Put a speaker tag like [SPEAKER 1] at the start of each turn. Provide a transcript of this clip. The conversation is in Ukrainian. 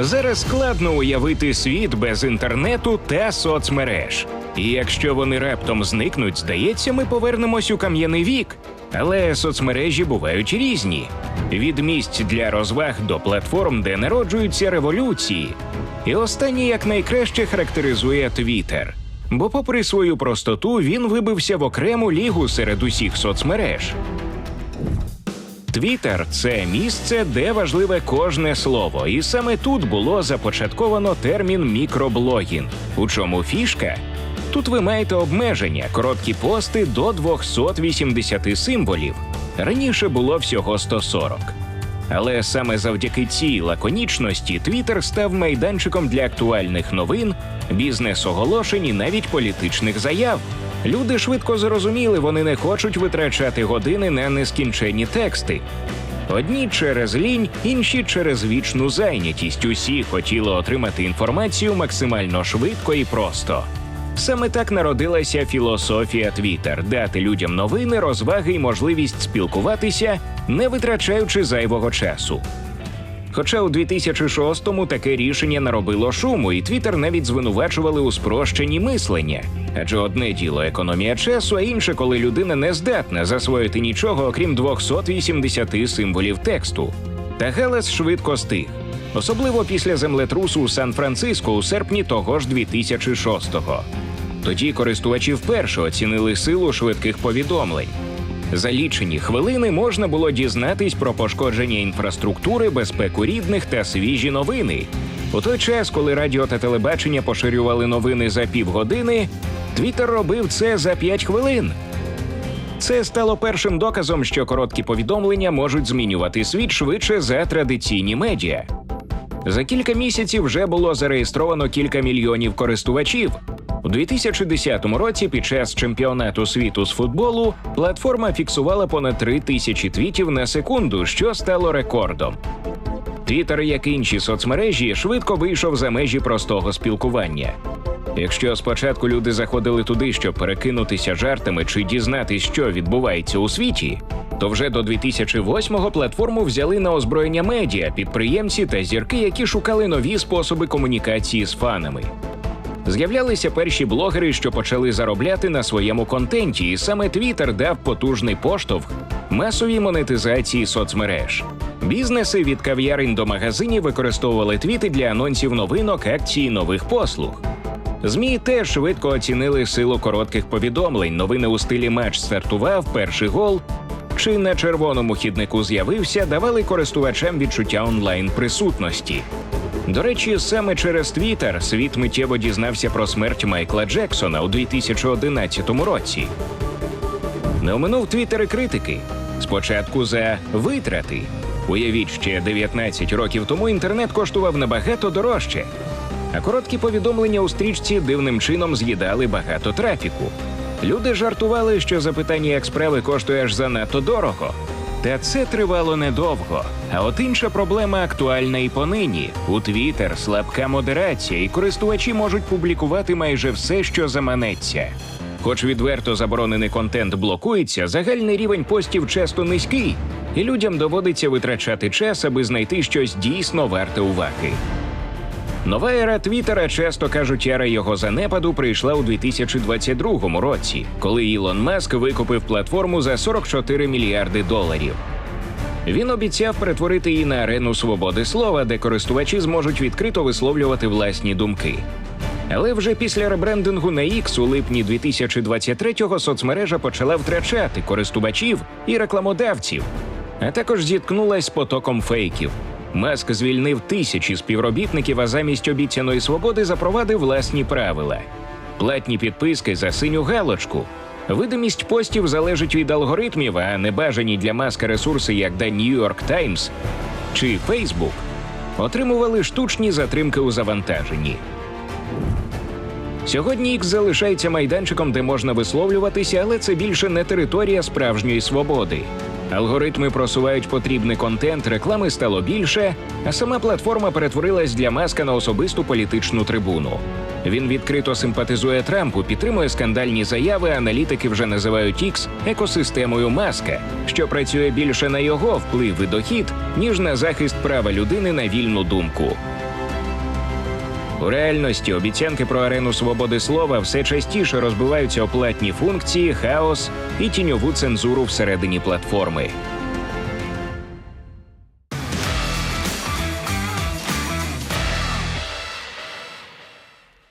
[SPEAKER 1] Зараз складно уявити світ без інтернету та соцмереж. І якщо вони раптом зникнуть, здається, ми повернемось у кам'яний вік. Але соцмережі бувають різні: від місць для розваг до платформ, де народжуються революції. І останнє якнайкраще характеризує Twitter. Бо, попри свою простоту, він вибився в окрему лігу серед усіх соцмереж. Твіттер – це місце, де важливе кожне слово, і саме тут було започатковано термін мікроблогінг. У чому фішка? Тут ви маєте обмеження, короткі пости до 280 символів. Раніше було всього 140. Але саме завдяки цій лаконічності Твіттер став майданчиком для актуальних новин, бізнес-оголошень і навіть політичних заяв. Люди швидко зрозуміли, вони не хочуть витрачати години на нескінченні тексти. Одні через лінь, інші через вічну зайнятість. Усі хотіли отримати інформацію максимально швидко і просто. Саме так народилася філософія Twitter – дати людям новини, розваги і можливість спілкуватися, не витрачаючи зайвого часу. Хоча у 2006-му таке рішення наробило шуму, і Твіттер навіть звинувачували у спрощенні мислення. Адже одне діло економія часу, а інше, коли людина не здатна засвоїти нічого, окрім 280 символів тексту. Та галас швидко стих. Особливо після землетрусу у Сан-Франциско у серпні того ж 2006-го. Тоді користувачі вперше оцінили силу швидких повідомлень. За лічені хвилини можна було дізнатись про пошкодження інфраструктури, безпеку рідних та свіжі новини. У той час, коли радіо та телебачення поширювали новини за півгодини, Твіттер робив це за 5 хвилин. Це стало першим доказом, що короткі повідомлення можуть змінювати світ швидше за традиційні медіа. За кілька місяців вже було зареєстровано кілька мільйонів користувачів. У 2010 році, під час чемпіонату світу з футболу, платформа фіксувала понад 3 тисячі твітів на секунду, що стало рекордом. Твіттер, як і інші соцмережі, швидко вийшов за межі простого спілкування. Якщо спочатку люди заходили туди, щоб перекинутися жартами чи дізнатись, що відбувається у світі, то вже до 2008-го платформу взяли на озброєння медіа, підприємці та зірки, які шукали нові способи комунікації з фанами. З'являлися перші блогери, що почали заробляти на своєму контенті, і саме Twitter дав потужний поштовх масовій монетизації соцмереж. Бізнеси від кав'ярень до магазинів використовували твіти для анонсів новинок, акцій, нових послуг. ЗМІ теж швидко оцінили силу коротких повідомлень. Новини у стилі матч стартував, перший гол. Чи на червоному хіднику з'явився, давали користувачам відчуття онлайн присутності. До речі, саме через Твіттер світ миттєво дізнався про смерть Майкла Джексона у 2011 році. Не оминув Твіттер критики. Спочатку за витрати. Уявіть, ще 19 років тому інтернет коштував набагато дорожче. А короткі повідомлення у стрічці дивним чином з'їдали багато трафіку. Люди жартували, що запитання як справи коштує аж занадто дорого. Та це тривало недовго. А от інша проблема актуальна і понині. У Твіттер слабка модерація, і користувачі можуть публікувати майже все, що заманеться. Хоч відверто заборонений контент блокується, загальний рівень постів часто низький, і людям доводиться витрачати час, аби знайти щось дійсно варте уваги. Нова ера Твіттера, часто кажуть, ера його занепаду прийшла у 2022 році, коли Ілон Маск викупив платформу за 44 мільярди доларів. Він обіцяв перетворити її на арену свободи слова, де користувачі зможуть відкрито висловлювати власні думки. Але вже після ребрендингу на X у липні 2023-го соцмережа почала втрачати користувачів і рекламодавців, а також зіткнулась з потоком фейків. Маск звільнив тисячі співробітників, а замість обіцяної свободи запровадив власні правила. Платні підписки за синю галочку. Видимість постів залежить від алгоритмів, а небажані для маска ресурси, як The New York Times чи Facebook, отримували штучні затримки у завантаженні. Сьогодні X залишається майданчиком, де можна висловлюватися, але це більше не територія справжньої свободи. Алгоритми просувають потрібний контент, реклами стало більше, а сама платформа перетворилась для маска на особисту політичну трибуну. Він відкрито симпатизує Трампу, підтримує скандальні заяви. Аналітики вже називають X екосистемою маска, що працює більше на його вплив і дохід, ніж на захист права людини на вільну думку. У реальності обіцянки про арену свободи слова все частіше розбиваються оплатні функції, хаос і тіньову цензуру всередині платформи.